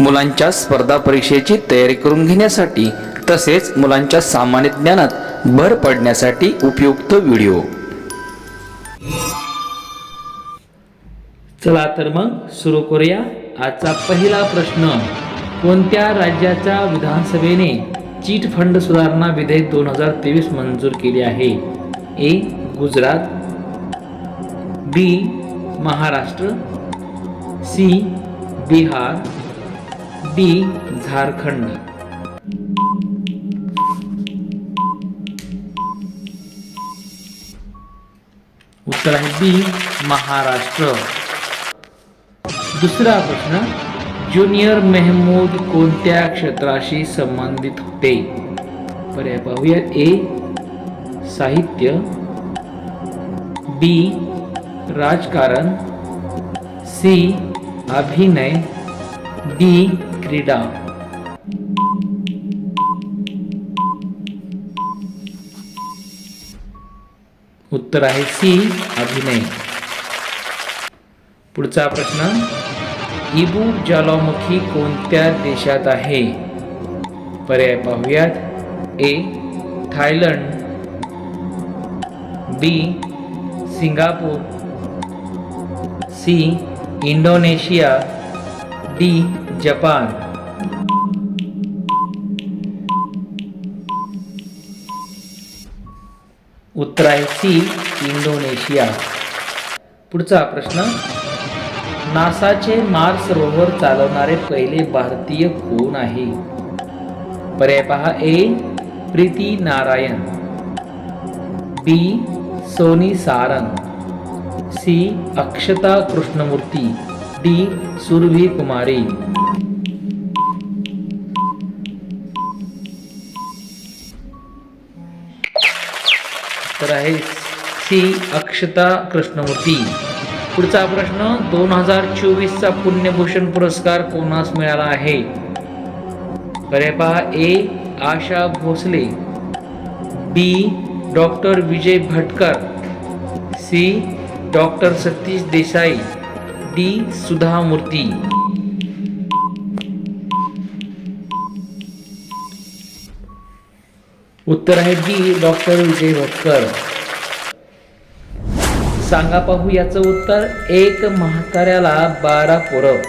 मुलांच्या स्पर्धा परीक्षेची तयारी करून घेण्यासाठी तसेच मुलांच्या सामान्य ज्ञानात भर पडण्यासाठी उपयुक्त व्हिडिओ. चला तर मग सुरू करूया आजचा पहिला प्रश्न. कोणत्या राज्याच्या विधानसभेने चिट फंड सुधारणा विधेयक दोन हजार तेवीस मंजूर केले आहे? A Gujarat B Maharashtra C Bihar D Jharkhand. उत्तर आहे बी महाराष्ट्र. दुसरा प्रश्न ज्युनियर मेहमूद कोणत्या क्षेत्राशी संबंधित होते? पर्याय पाहूया. ए साहित्य. बी राजकारण. सी अभिनय. डी क्रीडा. उत्तर आहे सी अभिनय. पुढचा प्रश्न इबू ज्वालामुखी कोणत्या देशात आहे? पर्याय पाहूयात. A Thailand. B Singapore. C Indonesia. D Japan. उत्तर आहे सी इंडोनेशिया. पुढचा प्रश्न. नासाचे मार्स रोव्हर चालवणारे पहिले भारतीय कोण आहे? पर्याय पहा A Preeti Narayan. B Soni Sarang. C Akshata Krishnamurthy. D Surabhi Kumari. तर आहे सी अक्षता कृष्णमूर्ती. पुढचा प्रश्न दोन हजार चोवीसचा पुण्यभूषण पुरस्कार कोणास मिळाला आहे? पर्याय पहा A Asha Bhosle B doctor Vijay Bhatkar C doctor Satish Desai. D Sudha Murty उत्तर आहे बी डॉक्टर विजय भटकर सांगा पाहू याचं उत्तर. एक म्हाताऱ्याला बारा पोरं.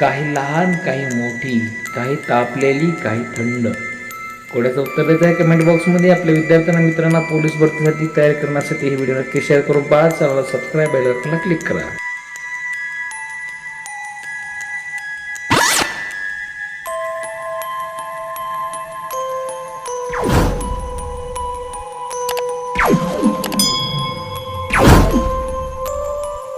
काही लहान काही मोठी काही तापलेली काही थंड. कोड्याचं उत्तर देत आहे कमेंट बॉक्समध्ये आपल्या विद्यार्थ्यांना मित्रांना पोलीस भरतीसाठी तयार करण्यासाठी हे व्हिडिओ नक्की शेअर करून पाहा. चॅनलला सबस्क्राईब बेल क्लिक करा.